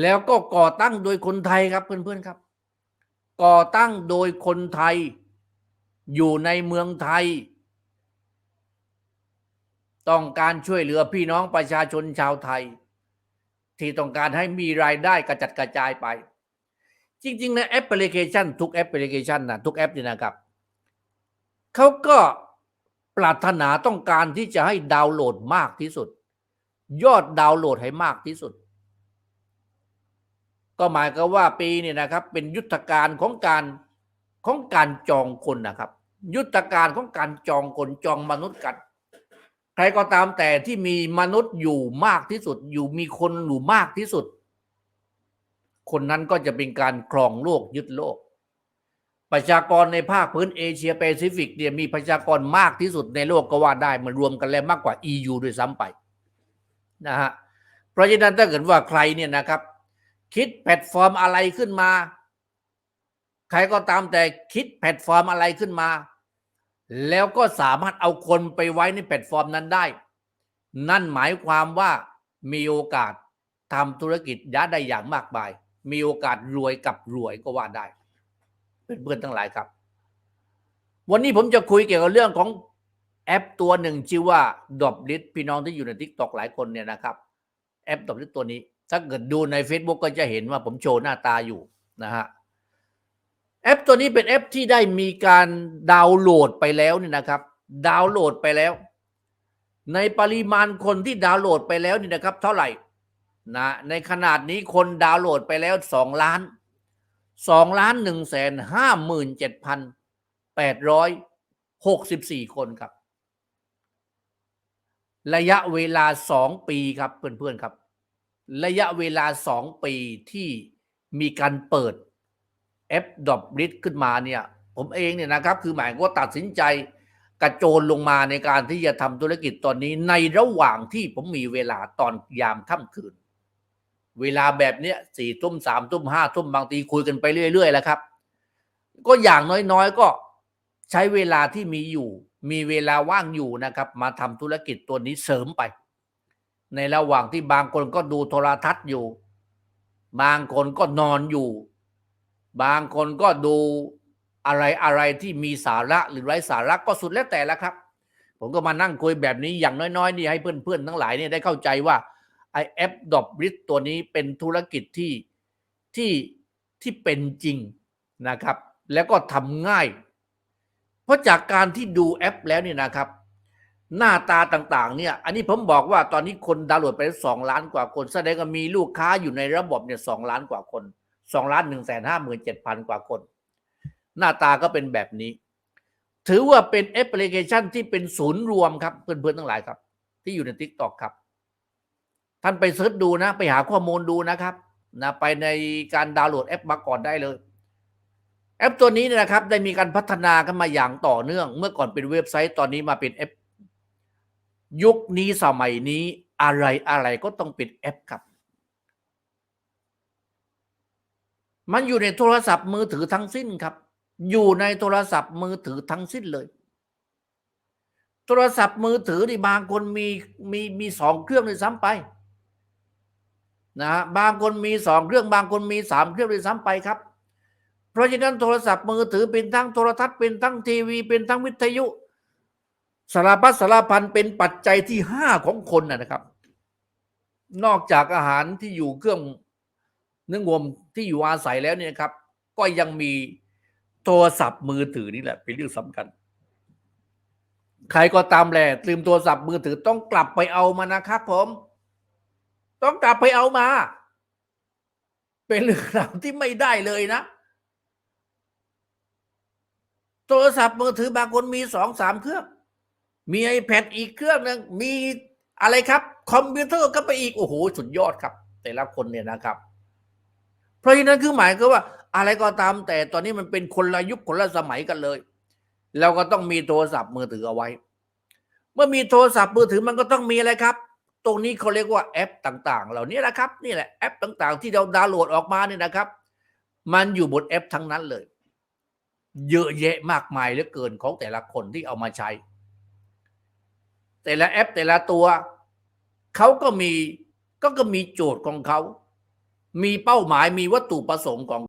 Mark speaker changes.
Speaker 1: แล้วก็ก่อตั้งโดยคนไทยครับเพื่อนๆครับ ก่อตั้งโดยคนไทย อยู่ในเมืองไทย ต้องการช่วยเหลือพี่น้องประชาชนชาวไทย ที่ต้องการให้มีรายได้กระจัดกระจายไป จริงๆนะแอปพลิเคชัน ทุกแอปพลิเคชันนะทุกแอปนี่นะครับเขาก็ปรารถนาต้องการที่จะให้ดาวน์โหลดมากที่สุด ยอดดาวน์โหลดให้มากที่สุด ก็หมายก็ว่าปีนี่นะครับ เป็นยุทธการของการของการจองคนนะครับ ยุทธการของการจองคนจองมนุษย์กัน ใครก็ตามแต่ที่มีมนุษย์อยู่มากที่สุด อยู่มีคนอยู่มากที่สุด คนนั้นก็จะเป็นการครองโลกยึดโลก ประชากรในภาคพื้นเอเชียแปซิฟิกเนี่ยมีประชากรมากที่สุดในโลกก็ว่าได้มันรวมกันแล้วมากกว่า EU ด้วยซ้ำไปนะฮะเพราะฉะนั้นถ้าเกิดว่าใครเนี่ยนะครับ คิดแพลตฟอร์มอะไรขึ้นมา ใครก็ตามแต่คิดแพลตฟอร์มอะไรขึ้นมา แล้วก็สามารถเอาคนไปไว้ในแพลตฟอร์มนั้นได้ นั่นหมายความว่ามีโอกาสทำธุรกิจยัดได้อย่างมากมาย มีโอกาสรวยกับรวยก็ว่าได้เป็นเพื่อนทั้งหลายครับ วันนี้ผมจะคุยเกี่ยวกับเรื่องของแอปตัวหนึ่งชื่อว่าดอบลิ t พี่น้องที่อยู่ใน t ิ k t o k หลายคนเนี่ยนะครับ แอปดอบลิ t ตัวนี้ ถ้าเกิดดูใน Facebook ก็จะเห็นว่าผมโชว์หน้าตาอยู่นะฮะแอปตัวนี้เป็นแอปที่ได้มีการดาวน์โหลดไปแล้วนี่นะครับ ดาวน์โหลดไปแล้ว ในปริมาณคนที่ดาวน์โหลดไปแล้วนี่นะครับ เท่าไหร่นะในขนาดนี้คนดาวน์โหลดไปแล้วสองล้านสองล้านหนึ่งแสนห้าหมื่นเจ็ดพันแปดร้อยหกสิบสี่คนครับ ระยะเวลาสองปีครับเพื่อนๆครับ ระยะเวลาสองปีที่มีการเปิดแอปดอบริดขึ้นมาเนี่ย ผมเองเนี่ยนะครับคือหมายก็ตัดสินใจกระโจนลงมาในการที่จะทำธุรกิจตอนนี้ในระหว่างที่ผมมีเวลาตอนยามค่ำคืน เวลาแบบเนี้ยสี่ทุ่มสามทุ่มห้าทุ่มบางทีคุยกันไปเรื่อยๆแล้วครับ ก็อย่างน้อยๆก็ใช้เวลาที่มีอยู่ มีเวลาว่างอยู่นะครับ มาทำธุรกิจตัวนี้เสริมไป ในระหว่างที่บางคนก็ดูโทรทัศน์อยู่ บางคนก็นอนอยู่ บางคนก็ดูอะไรอะไรที่มีสาระหรือไร้สาระก็สุดแล้วแต่ละครับ ผมก็มานั่งคุยแบบนี้อย่างน้อยๆนี่ให้เพื่อนๆทั้งหลายเนี่ยได้เข้าใจว่าไอแอปดอบริสตัวนี้เป็นธุรกิจที่ที่ที่เป็นจริงนะครับ แล้วก็ทำง่าย เพราะจากการที่ดูแอปแล้วเนี่ยนะครับ หน้าตาต่างๆ เนี่ย อันนี้ผมบอกว่าตอนนี้คนดาวน์โหลดไปสองล้านกว่าคน แสดงว่ามีลูกค้าอยู่ในระบบเนี่ยสองล้านกว่าคนสองล้านหนึ่งแสนห้าหมื่นเจ็ดพันกว่าคน หน้าตาก็เป็นแบบนี้ ถือว่าเป็นแอปพลิเคชันที่เป็นศูนย์รวมครับเพื่อนๆทั้งหลายครับ ที่อยู่ใน t ิ k t o k ครับ ท่านไปเสิร์ชดูนะ ไปหาข้อมูลดูนะครับนะไปในการดาวน์โหลดแอปมาก่อนได้เลย แอปตัวนี้นยนะครับ ได้มีการพัฒนากันมาอย่างต่อเนื่อง เมื่อก่อนเป็นเว็บไซต์ตอนนี้มาเป็นแอป ยุคนี้สมัยนี้อะไรอะไรก็ต้องเป็นแอปครับ มันอยู่ในโทรศัพท์มือถือทั้งสิ้นครับ อยู่ในโทรศัพท์มือถือทั้งสิ้นเลย โทรศัพท์มือถือนี่บางคนมีมีมีสองเครื่องเลยซ้ำไปนะบางคนมีสองเครื่องบางคนมีสามเครื่องเลยซ้ำไปครับ เพราะฉะนั้นโทรศัพท์มือถือเป็นทั้งโทรทัศน์เป็นทั้งทีวี เป็นทั้งวิทยุ สารพัดสารพันเป็นปัจจัยที่ห้าของคนนะครับ นอกจากอาหารที่อยู่เครื่องเนื้องวมที่อยู่อาศัยแล้วเนี่ยครับ ก็ยังมีโทรศัพท์มือถือนี่แหละ เป็นเรื่องสำคัญ ใครก็ตามแหละลืมโทรศัพท์มือถือต้องกลับไปเอามานะครับผม ต้องกลับไปเอามา เป็นเรื่องราวที่ไม่ได้เลยนะโทรศัพท์มือถือบางคนมีสองสามเครื่อง มี iPad อีกเครื่องหนึ่งมีอะไรครับ คอมพิวเตอร์ก็ไปอีก โอ้โห สุดยอดครับ แต่ละคนเนี่ยนะครับ เพราะฉะนั้นคือหมายก็ว่า อะไรก็ตามแต่ตอนนี้มันเป็นคนละยุคคนละสมัยกันเลยเราก็ต้องมีโทรศัพท์มือถือเอาไว้ เมื่อมีโทรศัพท์มือถือมันก็ต้องมีอะไรครับ ตรงนี้เขาเรียกว่าแอปต่างๆ เหล่านี้แหละครับ นี่แหละแอปต่างๆ ที่เราดาวน์โหลดออกมาเนี่ยนะครับ มันอยู่บนแอปทั้งนั้นเลย เยอะแยะมากมายเหลือเกินของแต่ละคนที่เอามาใช้ แต่ละแอปแต่ละตัวเขาก็มีก็ก็มีโจทย์ของเขา มีเป้าหมายมีวัตถุประสงค์ของ